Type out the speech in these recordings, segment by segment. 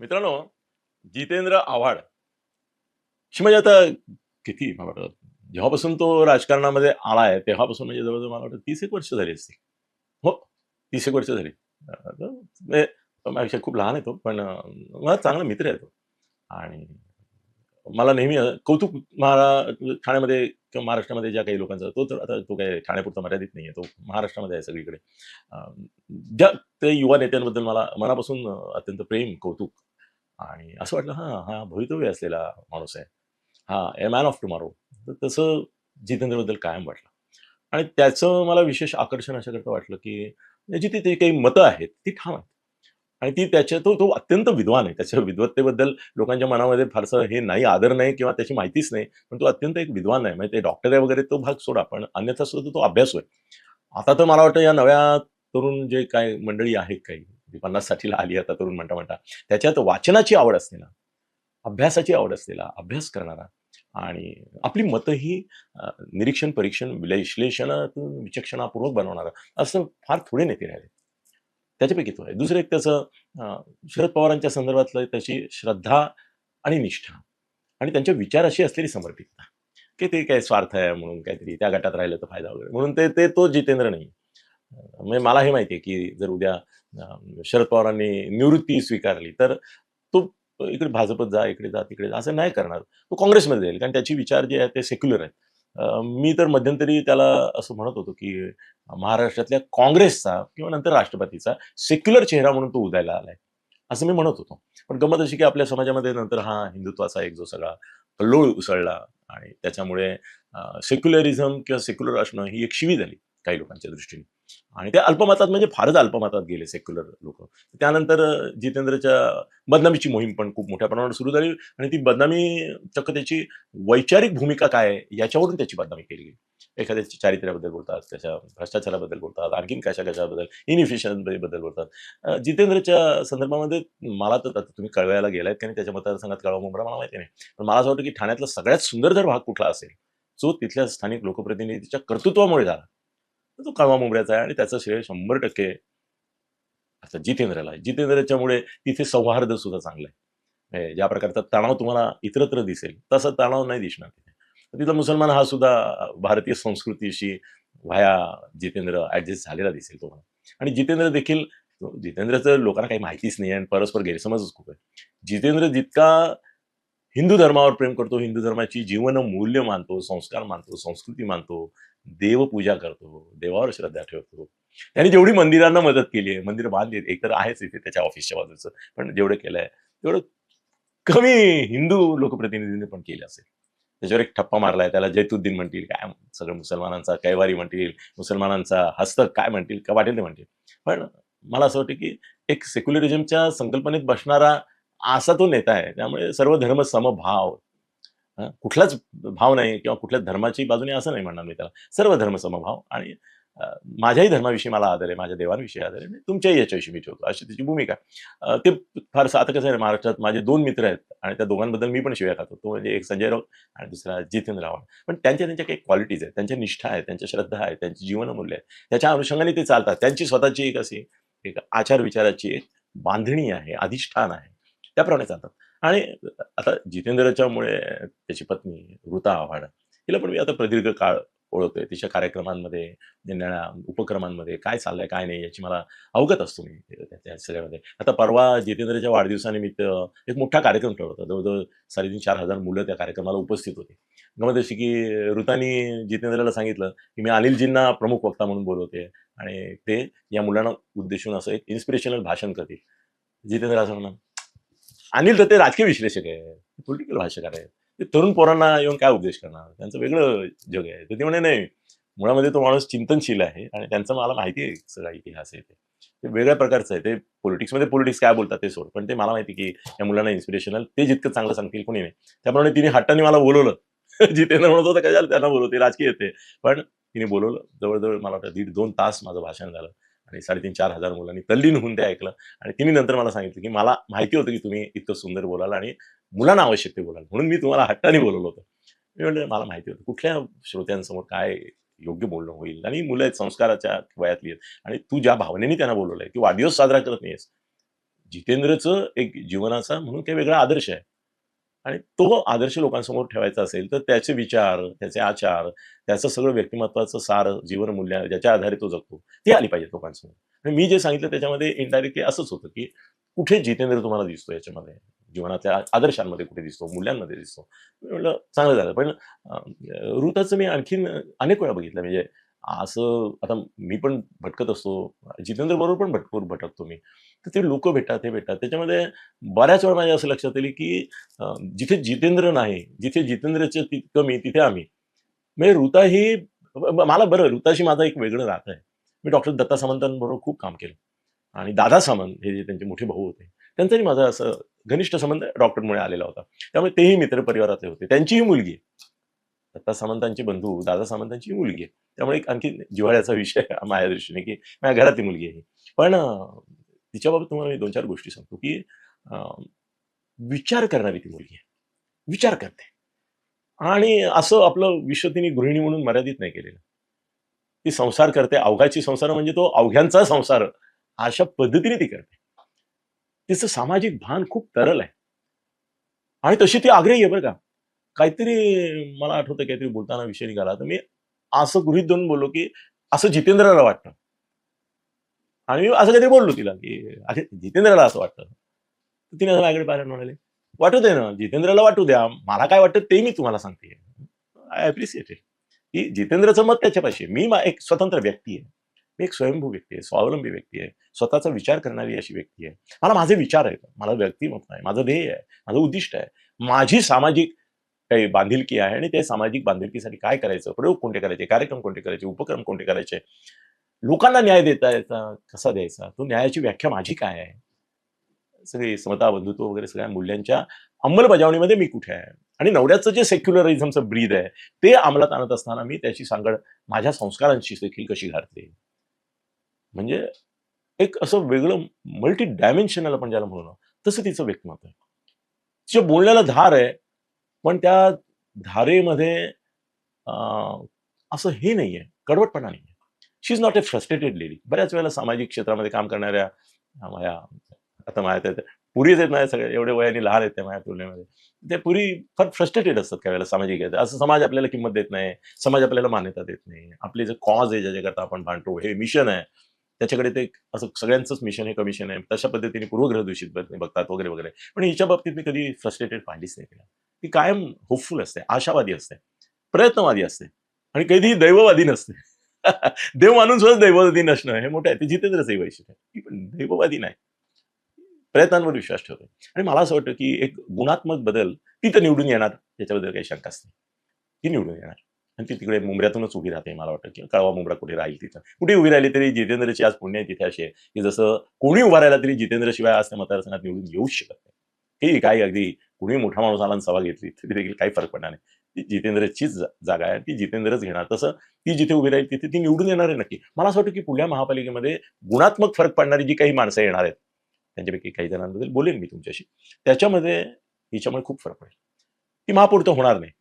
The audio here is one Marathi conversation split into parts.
मित्रांनो जितेंद्र आव्हाड. शी म्हणजे आता किती मला वाटतं जेव्हापासून तो राजकारणामध्ये आला आहे तेव्हापासून म्हणजे जवळजवळ मला वाटतं तीस एक वर्ष झाली असतील. हो तीस एक वर्ष झाली. म्हणजे माझ्यापेक्षा खूप लहान आहे तो पण मला चांगला मित्र आहे तो. आणि मला नेहमी कौतुक महारा ठाण्यामध्ये किंवा महाराष्ट्रामध्ये ज्या काही लोकांचा तो तर आता तो काही ठाण्यापुरता मर्यादित नाही आहे तो महाराष्ट्रामध्ये आहे सगळीकडे. ज्या ते युवा नेत्यांबद्दल मला मनापासून अत्यंत प्रेम कौतुक आणि असं वाटलं हां हा भवितव्य असलेला माणूस आहे. हा ए मॅन ऑफ टुमारो. तर तसं जितेंद्रबद्दल कायम वाटलं. आणि त्याचं मला विशेष आकर्षण अशाकरता वाटलं की जिथे ते काही मतं आहेत ती ठाम आहेत. आणि ती त्याच्या तो तो अत्यंत विद्वान आहे. त्याच्या विद्वत्तेबद्दल लोकांच्या मनामध्ये फारसं हे नाही आदर नाही किंवा त्याची माहितीच नाही. पण तो अत्यंत एक विद्वान आहे. म्हणजे ते डॉक्टर आहे वगैरे तो भाग सोडा. पण अन्यथा सुद्धा तो अभ्यास होय आता तर मला वाटतं या नव्या तरुण जे काय मंडळी आहेत काही जी पन्नास साठीला आली आता तरुण म्हणता म्हणता त्याच्यात वाचनाची आवड असते ना. अभ्यासाची आवड असलेला अभ्यास करणारा. आणि आपली मतं ही निरीक्षण परीक्षण विश्लेषणातून विचक्षणापूर्वक बनवणारा. असं फार थोडे नेते राहिले. त्याच्यापैकी तो आहे. दुसरं एक त्याचं शरद पवारांच्या संदर्भातलं त्याची श्रद्धा आणि निष्ठा. आणि त्यांच्या विचाराशी असलेली समर्पितता. की ते काय स्वार्थ आहे म्हणून काहीतरी त्या गटात राहिलं तर फायदा वगैरे. म्हणून ते ते तो जितेंद्र नाही. म्हणजे मला हे माहिती आहे की जर उद्या शरद पवारांनी निवृत्ती स्वीकारली तर तो इकडे भाजपत जा इकडे जा तिकडे जा असं नाही करणार. तो काँग्रेसमध्ये जाईल. कारण त्याची विचार जे आहेत ते सेक्युलर आहेत. मी तर मध्यंतरी त्याला असं म्हणत होतो की महाराष्ट्रातल्या काँग्रेसचा किंवा नंतर राष्ट्रपतीचा सेक्युलर चेहरा म्हणून तो उदयाला आलाय. असं मी म्हणत होतो. पण गमत अशी की आपल्या समाजामध्ये नंतर हा हिंदुत्वाचा एक जो सगळा कल्लोळ उसळला आणि त्याच्यामुळे सेक्युलरिझम किंवा सेक्युलर असणं ही एक शिवी झाली काही लोकांच्या दृष्टीने. आणि त्या अल्पमतात म्हणजे फारच अल्पमतात गेले सेक्युलर लोक. त्यानंतर जितेंद्रच्या बदनामीची मोहीम पण खूप मोठ्या प्रमाणावर सुरू झाली आणि ती बदनामी चक्क त्याची वैचारिक भूमिका काय आहे याच्यावरून त्याची बदनामी केली गेली. एखाद्याच्या चारित्र्याबद्दल बोलतात त्याच्या भ्रष्टाचाराबद्दल बोलतात आणखीन कशा कशाबद्दल इनइफिशियन्सी बोलतात. जितेंद्रच्या संदर्भामध्ये मला तर आता तुम्ही कळवायला गेलात की नाही त्याच्या मतदारसंघात कळवा मुंबरा मला माहिती नाही. पण मला असं वाटतं की ठाण्यातला सगळ्यात सुंदर जर भाग कुठला असेल जो तिथल्या स्थानिक लोकप्रतिनिधीच्या कर्तृत्वामुळे झाला तो कामा मुंबऱ्याचा आहे आणि त्याचं श्रेय शंभर टक्के आता जितेंद्रला आहे. जितेंद्रच्यामुळे तिथे सौहार्द सुद्धा चांगलं आहे. ज्या प्रकारचा तणाव तुम्हाला इतरत्र दिसेल तसा तणाव नाही दिसणार तिथे. तिथला मुसलमान हा सुद्धा भारतीय संस्कृतीशी व्हाया जितेंद्र ऍडजस्ट झालेला दिसेल तुम्हाला. आणि जितेंद्र देखील जितेंद्रचं लोकांना काही माहितीच नाही आणि परस्पर गैरसमजच खूप आहे. जितेंद्र जितका हिंदू धर्मावर प्रेम करतो हिंदू धर्माची जीवन मूल्य मानतो संस्कार मानतो संस्कृती मानतो देवपूजा करतो देवावर श्रद्धा ठेवतो. त्यांनी जेवढी मंदिरांना मदत केली आहे मंदिर बांधली एक तर आहेच इथे त्याच्या ऑफिसच्या बाजूचं पण जेवढं केलंय तेवढं कमी हिंदू लोकप्रतिनिधींनी पण केलं असेल. त्याच्यावर एक ठप्पा मारलाय त्याला जैतुद्दीन म्हणतील काय सगळं मुसलमानांचा कैवारी म्हणतील मुसलमानांचा हस्तक काय म्हणतील का वाटेल ते म्हणतील. पण मला असं वाटतं की एक सेक्युलरिझमच्या संकल्पनेत बसणारा असा तो नेता आहे त्यामुळे सर्व धर्म समभाव कुठलाच भाव नाही किंवा कुठल्याच धर्माची बाजूने असं नाही म्हणणार मी त्याला. सर्व धर्म समभाव आणि माझ्याही धर्माविषयी मला आदर आहे माझ्या देवांविषयी आदर आहे आणि तुमच्याही याच्याविषयी मी ठेवतो. अशी त्याची भूमिका ते फार आता कसं आहे महाराष्ट्रात माझे दोन मित्र आहेत आणि त्या दोघांबद्दल मी पण शिव्या खातो. तो म्हणजे एक संजय राऊत आणि दुसरा जितेंद्र रावण पण त्यांच्या त्यांच्या काही क्वालिटीज आहेत त्यांच्या निष्ठा आहे त्यांच्या श्रद्धा आहे त्यांची जीवनमूल्य आहे त्याच्या अनुषंगाने ते चालतात. त्यांची स्वतःची एक अशी एक आचार विचाराची एक बांधणी आहे अधिष्ठान आहे. त्याप्रमाणे चालतात. आणि आता जितेंद्रच्यामुळे त्याची पत्नी ऋता आव्हाड हिला पण मी आता प्रदीर्घ काळ ओळखतोय. तिच्या कार्यक्रमांमध्ये निरनिळ्या उपक्रमांमध्ये काय चाललंय काय नाही याची मला अवगत असतो मी त्या- त्या सगळ्यामध्ये. आता परवा जितेंद्रच्या वाढदिवसानिमित्त एक मोठा कार्यक्रम ठेवला होता. जवळजवळ साडेतीन चार हजार मुलं त्या कार्यक्रमाला उपस्थित होती. गमत अशी की ऋतानी जितेंद्रला सांगितलं की मी अनिलजींना प्रमुख वक्ता म्हणून बोलवते आणि ते या मुलांना उद्देशून असं एक इन्स्पिरेशनल भाषण करतील. जितेंद्र असं म्हणा अनिल तर ते राजकीय विश्लेषक आहे पॉलिटिकल भाषाकार आहे ते तरुण पोरांना येऊन काय उपदेश करणार? त्यांचं वेगळं जग आहे. तर ते म्हणे नाही मुळामध्ये तो माणूस चिंतनशील आहे आणि त्यांचं मला माहिती आहे सगळा इतिहास आहे ते. वेगळ्या प्रकारचं आहे. ते पॉलिटिक्समध्ये पॉलिटिक्स काय बोलतात ते सोड. पण ते मला माहिती की या मुलांना इन्स्पिरेशनल ते जितकं चांगलं सांगतील कोणी नाही. त्याप्रमाणे तिने हट्टाने मला बोलवलं. जितेंद्र म्हणत होता काय झालं त्यांना बोलवते? राजकीय येते पण तिने बोलवलं. जवळजवळ मला वाटतं दीड दोन तास माझं भाषण झालं. आणि साडेतीन चार हजार मुलांनी तल्लीन होऊन ते ऐकलं. आणि तिने नंतर मला सांगितलं की मला माहिती होतं की तुम्ही इतकं सुंदर बोलाल आणि मुलांना आवश्यक ते बोलाल. म्हणून मी तुम्हाला हट्टाने बोलवलं होतं. मी म्हटलं मला माहिती होतं. कुठल्या श्रोत्यांसमोर काय योग्य बोलणं होईल? आणि मुलं आहेत संस्काराच्या वयातली आहेत. आणि तू ज्या भावनेने त्यांना बोलवलं आहे की वाढदिवस साजरा करत नाहीयेस. जितेंद्रचं एक जीवनाचा म्हणून काही वेगळा आदर्श आहे. आणि तो आदर्श लोकांसमोर ठेवायचा असेल तर त्याचे विचार त्याचे आचार त्याचं सगळं व्यक्तिमत्वाचं सार जीवनमूल्य ज्याच्या आधारे तो जगतो ते आली पाहिजे लोकांसमोर. आणि मी जे सांगितलं त्याच्यामध्ये इनडायरेक्टली असंच होतं की कुठे जितेंद्र तुम्हाला दिसतो याच्यामध्ये? जीवनाच्या आदर्शांमध्ये कुठे दिसतो? मूल्यांमध्ये दिसतो? म्हटलं चांगलं झालं. पण अं, ऋताचं मी आणखीन अनेक वेळा बघितलं. म्हणजे असं आता मी पण भटकत असतो. जितेंद्र बरोबर पण भटकूर भटकतो मी. तर ते लोक भेटतात हे भेटतात. त्याच्यामध्ये बऱ्याच वेळा माझ्या असं लक्षात येईल की जिथे जितेंद्र नाही जिथे जितेंद्रचे कमी तिथे आम्ही. म्हणजे ऋता ही मला बरं ऋताशी माझा एक वेगळं नातं आहे. मी डॉक्टर दत्ता सामंतांबरोबर खूप काम केलं. आणि दादा सामंत हे जे त्यांचे मोठे भाऊ होते त्यांचाही माझा असं घनिष्ठ संबंध डॉक्टरमुळे आलेला होता. त्यामुळे तेही मित्र परिवारातले होते. त्यांचीही मुलगी आहे. दत्ता सामंतांचे बंधू दादा सामंतांची मुलगी आहे. त्यामुळे एक आणखी जिव्हाळ्याचा विषय माझ्या दृष्टीने की माझ्या घरातली मुलगी आहे पण तिच्याबाबत तुम्हाला मी दोन चार गोष्टी सांगतो की विचार करणारी ती मुलगी आहे. विचार करते. आणि असं आपलं विश्व तिने गृहिणी म्हणून मर्यादित नाही केलेलं. ती संसार करते अवघाची संसार म्हणजे तो अवघ्यांचा संसार. अशा पद्धतीने ती करते. तिचं सामाजिक भान खूप तरल आहे. आणि तशी ती आग्रही आहे बरं का. काहीतरी मला आठवतं काहीतरी बोलताना विषय निघाला. तर मी असं गृहित धरून बोललो की असं जितेंद्रला वाटतं. आणि मी असं काहीतरी बोललो तिला की अरे जितेंद्रला असं वाटतं. तिने असं माझ्याकडे पाहिलं म्हणाले वाटू दे ना जितेंद्रला वाटू द्या. मला काय वाटतं ते मी तुम्हाला सांगते. आय अप्रिसिएट इट की जितेंद्रचं मत त्याच्यापाशी मी एक स्वतंत्र व्यक्ती आहे. मी एक स्वयंभू व्यक्ती आहे स्वावलंबी व्यक्ती आहे स्वतःचा विचार करणारी अशी व्यक्ती आहे. मला माझे विचार आहेत. मला व्यक्तिमत्व आहे. माझं ध्येय आहे. माझं उद्दिष्ट आहे. माझी सामाजिक काही बांधिलकी आहे आणि ते सामाजिक बांधिलकीसाठी काय करायचं? प्रयोग कोणते करायचे? कार्यक्रम कोणते करायचे? उपक्रम कोणते करायचे? लोकांना न्याय देता यायचा कसा द्यायचा? तो न्यायाची व्याख्या माझी काय आहे? सगळी समता बंधुत्व वगैरे सगळ्या मूल्यांच्या अंमलबजावणीमध्ये मी कुठे आहे? आणि नवऱ्याचं जे सेक्युलरिझमचं ब्रीद आहे ते अंमलात आणत असताना मी त्याची सांगड माझ्या संस्कारांशी देखील कशी घालते म्हणजे एक असं वेगळं मल्टी डायमेन्शनल आपण ज्याला म्हणू ना, तसं तिचं व्यक्तिमत्व आहे. तिच्या बोलण्याला धार आहे पण त्या धारेमध्ये असं हे नाहीये कडवटपणा नाहीये. She is not a frustrated lady बऱ्याच वेळेला सामाजिक क्षेत्रामध्ये काम करणाऱ्या माया माझ्या आता माझ्या त्या पुरीच येत नाही सगळ्या एवढे वयाने लहान आहेत त्या माझ्या तुलनेमध्ये. ते पुरी फार फ्रस्ट्रेटेड असतात काही वेळेला सामाजिक असं समाज आपल्याला किंमत देत नाही समाज आपल्याला मान्यता देत नाही. आपले जे कॉज आहे ज्याच्याकरता आपण भांडतो हे मिशन आहे. त्याच्याकडे ते असं सगळ्यांचंच मिशन हे कमिशन आहे. तशा पद्धतीने पूर्वग्रह दूषित बघतात वगैरे वगैरे. पण हिच्या बाबतीत मी कधी फ्रस्ट्रेटेड पाहिलीच नाही तिला. ती कायम होपफुल असते आशावादी असते प्रयत्नवादी असते आणि कधीही दैववादी नसते. देव मानून सुद्धा दैववादी नसणं हे मोठं आहे ते जितेंद्रच आहे वैशिष्ट्य ती पण दैववादी नाही. प्रयत्नांवर विश्वास ठेवतो आणि मला असं वाटतं की एक गुणात्मक बदल ती तर निवडून येणार याच्याबद्दल काही शंकाच नाही ती निवडून येणार. आणि ती तिकडे मुंबऱ्यातूनच उभी राहते मला वाटतं की कळवा मुंबरा कुठे राहील तिथं. कुठे उभी राहिली तरी जितेंद्रची आज पुण्य तिथे अशी आहे की जसं कोणी उभा राहिला तरी जितेंद्र शिवाय आज त्या मतदारसंघात निवडून येऊच शकत नाही. ठीक काही अगदी कुणी मोठा माणूस आला आणि सभा घेतली तरी देखील काही फरक पडणार नाही. ती जितेंद्रचीच जागा आहे. ती जितेंद्रच घेणार. तसं ती जिथे उभी राहील तिथे ती निवडून येणार आहे नक्की. मला असं वाटतं की पुढल्या महापालिकेमध्ये गुणात्मक फरक पडणारी जी काही माणसं येणार आहेत त्यांच्यापैकी काही जणांबद्दल बोलेन मी तुमच्याशी. त्याच्यामध्ये हिच्यामुळे खूप फरक पडेल. ती महापौर तर होणार नाही.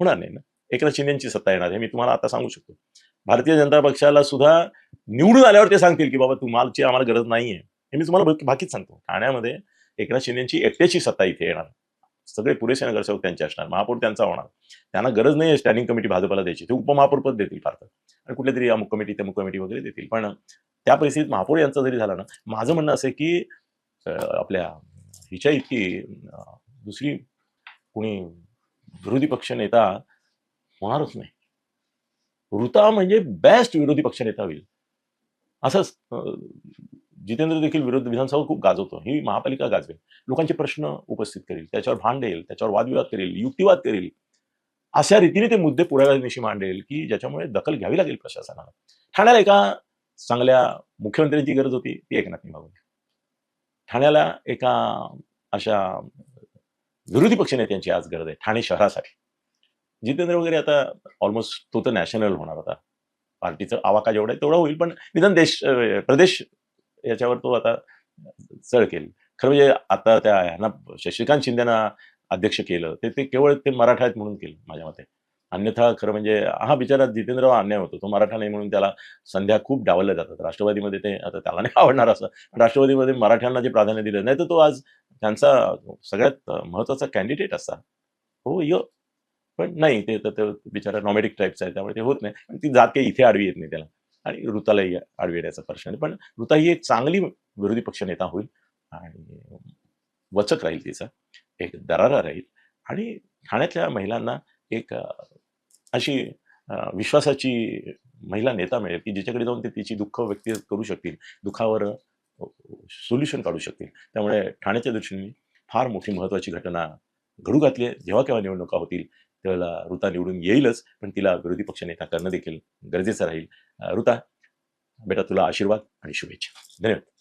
होणार नाही ना? एकनाथ शिंदेची सत्ता येणार हे मी तुम्हाला आता सांगू शकतो. भारतीय जनता पक्षाला सुद्धा निवडून आल्यावर ते सांगतील की बाबा तुम्हाची आम्हाला गरज नाहीये. हे मी तुम्हाला बाकीच सांगतो. ठाण्यामध्ये एकनाथ शिंदेची एकट्याची सत्ता इथे येणार. सगळे पुरेसे नगरसेवक त्यांचे असणार महापौर त्यांचा होणार. त्यांना गरज नाही स्टँडिंग कमिटी भाजपाला द्यायची ते उपमहापौर पद देतील फार तर. आणि कुठल्या तरी अमुक कमिटी तमुक कमिटी वगैरे देतील. पण त्या परिस्थितीत महापौर यांचा जरी झाला ना माझं म्हणणं असं की आपल्या हिच्या इतकी दुसरी कुणी विरोधी पक्ष नेता होणारच नाही. ऋता म्हणजे बेस्ट विरोधी पक्ष नेता होईल. असंच जितेंद्र देखील विरोध विधानसभा खूप गाजवतो. ही महापालिका गाजवेल. लोकांचे प्रश्न उपस्थित करेल. त्याच्यावर भांडेल त्याच्यावर वादविवाद करेल. युक्तिवाद करेल. अशा रीतीने ते मुद्दे पुराव्यानिशी मांडेल की ज्याच्यामुळे दखल घ्यावी लागेल प्रशासनाला. ठाण्याला एका चांगल्या मुख्यमंत्र्यांची गरज होती ती एकनाथनी मागवली ठाण्याला एका अशा विरोधी पक्षनेत्यांची आज गरज आहे ठाणे शहरासाठी. जितेंद्र वगैरे आता ऑलमोस्ट तो तर नॅशनल होणार होता. पार्टीचं आवाका जेवढा आहे तेवढा होईल पण निदान देश प्रदेश याच्यावर तो आता चढ केली. खरं म्हणजे आता त्या ह्यांना शशिकांत शिंदेना अध्यक्ष केलं ते ते केवळ ते मराठा आहेत म्हणून केलं माझ्या मते. अन्यथा खरं म्हणजे हा बिचारा जितेंद्र अन्याय होतो. तो मराठा नाही म्हणून त्याला संध्या खूप डावलल्या जातात. राष्ट्रवादीमध्ये ते आता त्याला नाही आवडणार असं. राष्ट्रवादीमध्ये मराठ्यांना जे प्राधान्य दिलं नाही तर तो आज त्यांचा सगळ्यात महत्त्वाचा कॅन्डिडेट असा. हो यो. पण नाही ते तर ते बिचारा नॉमेडिक टाईपचा आहे त्यामुळे ते होत नाही. ती जात काही इथे आडवी येत नाही त्याला. आणि ऋतालाही आडवेड्याचा प्रश्न पण ऋता ही एक चांगली विरोधी पक्ष नेता होईल आणि वचक राहील तिचा. एक दरारा राहील. आणि ठाण्यातल्या महिलांना एक अशी विश्वासाची महिला नेता मिळेल की जिच्याकडे जाऊन ते तिची दुःख व्यक्त करू शकतील दुःखावर सोल्युशन काढू शकतील. त्यामुळे ठाण्याच्या दृष्टीने फार मोठी महत्वाची घटना घडू घातली आहे. जेव्हा केव्हा निवडणुका होतील त्यावेळेला ऋता निवडून येईलच पण तिला विरोधी पक्ष नेता करणं देखील गरजेचं राहील. ऋता बेटा तुला आशीर्वाद आणि शुभेच्छा. धन्यवाद.